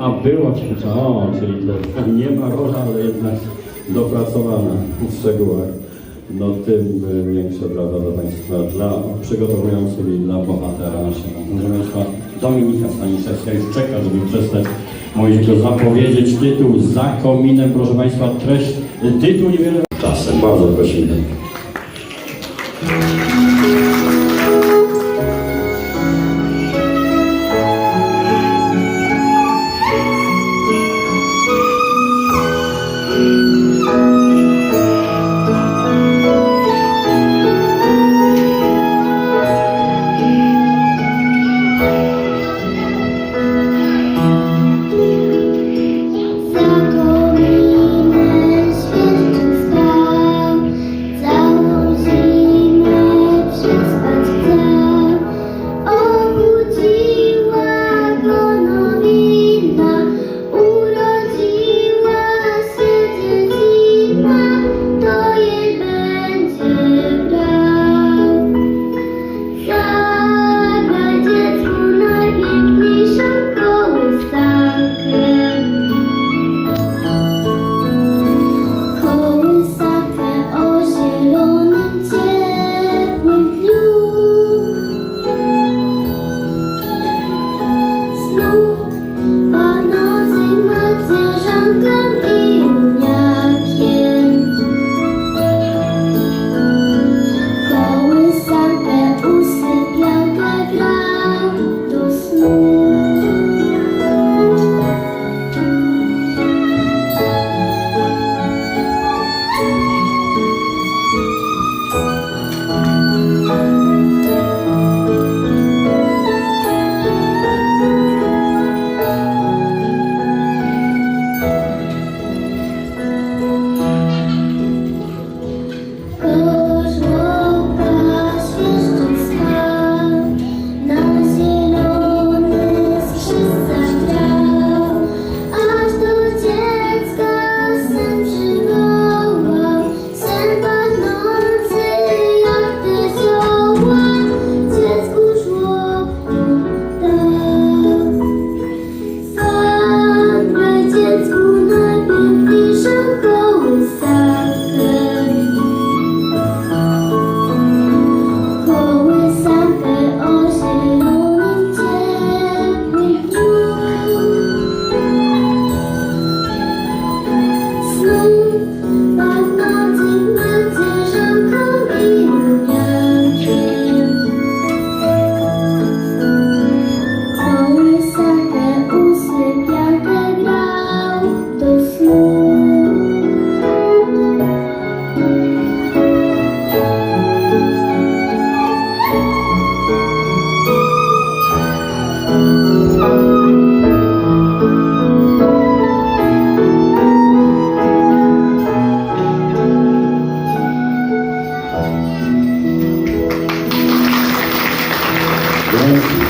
A była ćwicza, o, czyli to nie ma rola, ale jednak dopracowana w szczegółach. No tym y, większe brawa dla Państwa, dla przygotowujących i dla bohatera naszego. Państwa, Dominika Staniszewska już czeka, żeby przestać tylko zapowiedzieć tytuł za kominem. Proszę Państwa, treść, tytuł niewiele czasem. Bardzo prosimy. Amén.